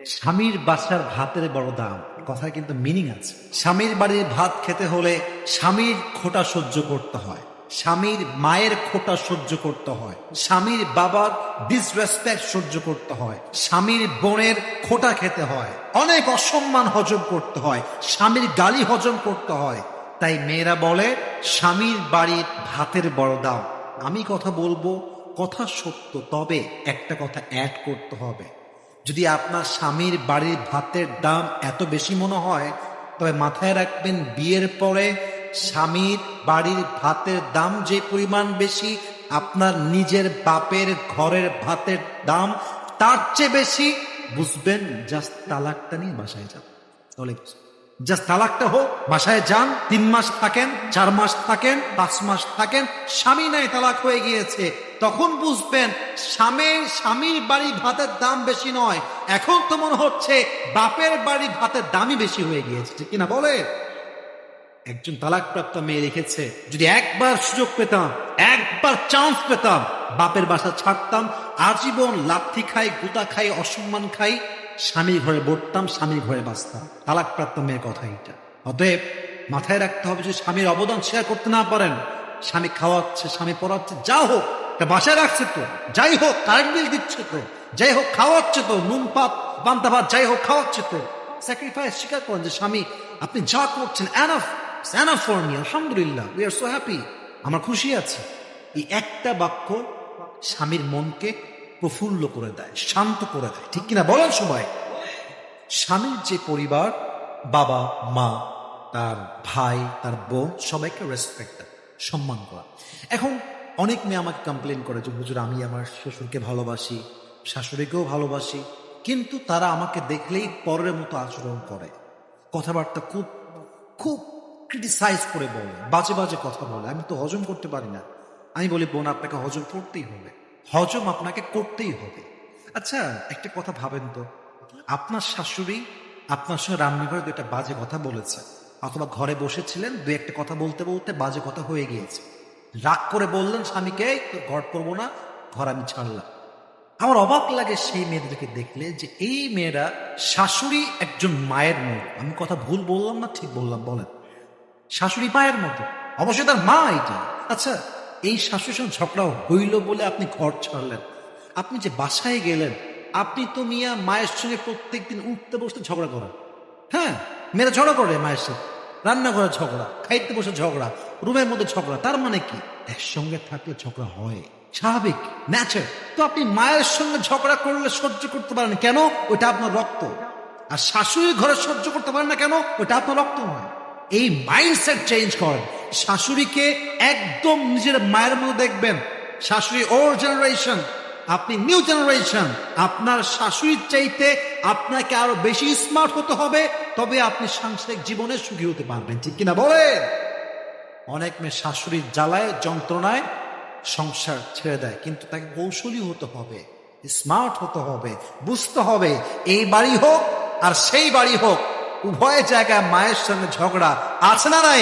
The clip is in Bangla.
স্বামীর বাসার ভাতের বড় দাম কথার কিন্তু মিনিং আছে। স্বামীর বাড়ির ভাত খেতে হলে স্বামীর খোটা সহ্য করতে হয়, স্বামীর মায়ের খোটা সহ্য করতে হয়, স্বামীর বাবার ডিসরেসপেক্ট সহ্য করতে হয়, স্বামীর বোনের খোটা খেতে হয়, অনেক অসম্মান হজম করতে হয়, স্বামীর গালি হজম করতে হয়। তাই মেয়েরা বলে, স্বামীর বাড়ির ভাতের বড় দাম। আমি কথা বলব, কথা সত্য, তবে একটা কথা অ্যাড করতে হবে। যদি আপনার স্বামীর বাড়ির ভাতের দাম এত বেশি মনে হয়, তবে মাথায় রাখবেন, বিয়ের পরে স্বামীর বাড়ির ভাতের দাম যে পরিমাণ বেশি, আপনার নিজের বাপের ঘরের ভাতের দাম তার চেয়ে বেশি, বুঝবেন জাস্ট তালাকটা নিয়ে বাসায় যান। তাহলে জাস্ট তালাকটা হোক, বাসায় যান, তিন মাস থাকেন, চার মাস থাকেন, পাঁচ মাস থাকেন, স্বামী নাই তালাক হয়ে গিয়েছে। তখন বুঝবেন স্বামীর স্বামীর বাড়ি ভাতের দাম বেশি নয়। এখন তো মনে হচ্ছে, বাপের বাড়ি ভাতের দামই বেশি হয়ে গিয়েছে। ঠিক কিনা বলে? একজন তালাকপ্রাপ্ত মেয়ে লিখেছে, যদি একবার সুযোগ পেতাম, একবার চান্স পেতাম, বাপের বাসা ছাড়তাম, আজীবন লাথি খাই, গুতা খাই, অসম্মান খাই স্বামীর ঘরে বসতাম স্বামী ঘরে বাঁচতাম। তালাকপ্রাপ্ত মেয়ের কথা এটা অতএব মাথায় রাখতে হবে যে স্বামীর অবদান শেয়ার করতে না পারেন। স্বামী খাওয়াচ্ছে, স্বামী পড়াচ্ছে, যা হোক তা বাসায় রাখছে তো। যাই হোক কারেন্ট বিল দিচ্ছে তো। যাই হোক, খাওয়াচ্ছে তো, নুন পাত পান্তা ভাত, যাই হোক, খাওয়াচ্ছে তো। স্যাক্রিফাইস স্বীকার করেন যে, স্বামী, আপনি যা করছেন এনাফ এনাফ ফর মি আলহামদুলিল্লাহ উই আর সো হ্যাপি আমার খুশি আছে। এই একটা বাক্য স্বামীর মনকে প্রফুল্ল করে দেয়, শান্ত করে দেয়। ঠিক কিনা বলেন সবাই স্বামীর যে পরিবার, বাবা, মা, তার ভাই, তার বোন, সবাইকে রেসপেক্ট দেয়, সম্মান করা। এখন অনেক মেয়ে আমাকে কমপ্লেন করে যে, হুজুর, আমি আমার শ্বশুরকে ভালোবাসি, শাশুড়িকেও ভালোবাসি, কিন্তু তারা আমাকে দেখলেই পরের মতো আচরণ করে। কথাবার্তা খুব খুব ক্রিটিসাইজ করে বলে, বাজে বাজে কথা বলে। আমি তো হজম করতে পারি না। আমি বলি, বোন, আপনাকে হজম করতেই হবে। হজম আপনাকে করতেই হবে। আচ্ছা একটা কথা ভাবেন তো। আপনার শাশুড়ি, আপনার সঙ্গে রান্নাঘরে দু একটা বাজে কথা বলেছে। অথবা ঘরে বসেছিলেন দু একটা কথা বলতে বলতে বাজে কথা হয়ে গিয়েছে। রাগ করে বললেন, স্বামীকে, তোর ঘর করব না, ঘর আমি ছাড়লাম। আমার অবাক লাগে সেই মেয়েদেরকে দেখলে যে এই মেয়েরা শাশুড়ি একজন মায়ের মতো। আমি কথা ভুল বললাম না, ঠিক বললাম, বলেন। শাশুড়ি মায়ের মতো। অবশ্যই তার মা এটা। আচ্ছা এই সঙ্গে ঝগড়া হইল বলে আপনি ঘর ছাড়লেন। আপনি যে বাসায় গেলেন, আপনি তো মিয়া মায়ের সঙ্গে প্রত্যেকদিন উঠতে বসতে ঝগড়া করেন। হ্যাঁ মেয়েরা ঝগড়া করে মায়ের সাথে রান্নাঘরে ঝগড়া, খাইতে বসে ঝগড়া, রুমের মধ্যে ঝগড়া, তার মানে কি? একসঙ্গে থাকলে ঝগড়া হয়। স্বাভাবিক ন্যাচার তো আপনি মায়ের সঙ্গে ঝগড়া করলে সহ্য করতে পারেন কেন? ওটা আপনার রক্ত। আর শাশুড়ি ঘরে সহ্য করতে পারেন না কেন? ওটা আপনার রক্ত নয়। এই মাইন্ডসেট চেঞ্জ করেন। শাশুড়িকে একদম নিজের মায়ের মতো দেখবেন। শাশুড়ি ওর জেনারেশন আপনি নিউ জেনারেশন আপনার শাশুড়ির চাইতে আপনাকে আরও বেশি স্মার্ট হতে হবে, তবে আপনি সাংসারিক জীবনে সুখী হতে পারবেন, ঠিক কিনা বলেন? অনেক মেয়ে শাশুড়ির জ্বালায়, যন্ত্রণায় সংসার ছেড়ে দেয়, কিন্তু তাকে কৌশলী হতে হবে স্মার্ট হতে হবে, বুঝতে হবে, এই বাড়ি হোক আর সেই বাড়ি হোক, উভয় জায়গায় মায়ের সঙ্গে ঝগড়া আছে না নাই?